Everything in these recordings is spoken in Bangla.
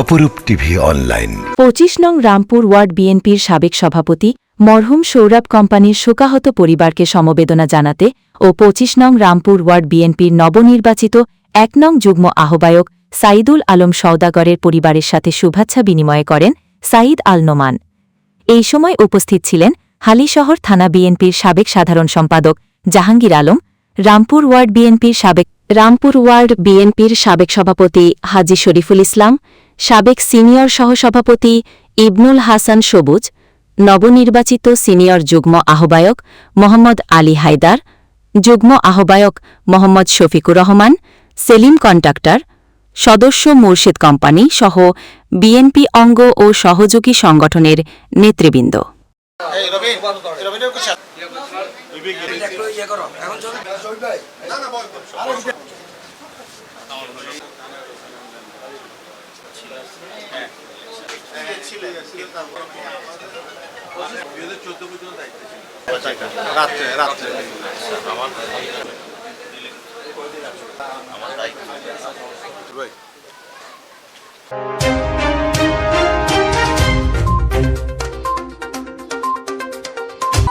অপরূপ টিভি অনলাইন। পঁচিশ নং রামপুর ওয়ার্ড বিএনপির সাবেক সভাপতি মরহুম সৌরভ কোম্পানির শোকাহত পরিবারকে সমবেদনা জানাতে ও পঁচিশ নং রামপুর ওয়ার্ড বিএনপির নবনির্বাচিত এক নং যুগ্ম আহ্বায়ক সাইদুল আলম সওদাগরের পরিবারের সাথে শুভেচ্ছা বিনিময় করেন সাঈদ আল নোমান। এই সময় উপস্থিত ছিলেন হালিশহর থানা বিএনপির সাবেক সাধারণ সম্পাদক জাহাঙ্গীর আলম, রামপুর ওয়ার্ড বিএনপির সাবেক রামপুর ওয়ার্ড বিএনপির সাবেক সভাপতি হাজি শরীফুল ইসলাম সাবেক সিনিয়র সহসভাপতি ইবনুল হাসান সবুজ নবনির্বাচিত সিনিয়র যুগ্ম আহ্বায়ক মোহাম্মদ আলী হায়দার যুগ্ম আহ্বায়ক মোহাম্মদ শফিকুর রহমান সেলিম কন্ট্রাক্টর সদস্য মুর্শিদ কোম্পানি সহ বিএনপি অঙ্গ ও সহযোগী সংগঠনের নেতৃবৃন্দ।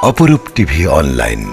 অপরূপ টিভি অনলাইন।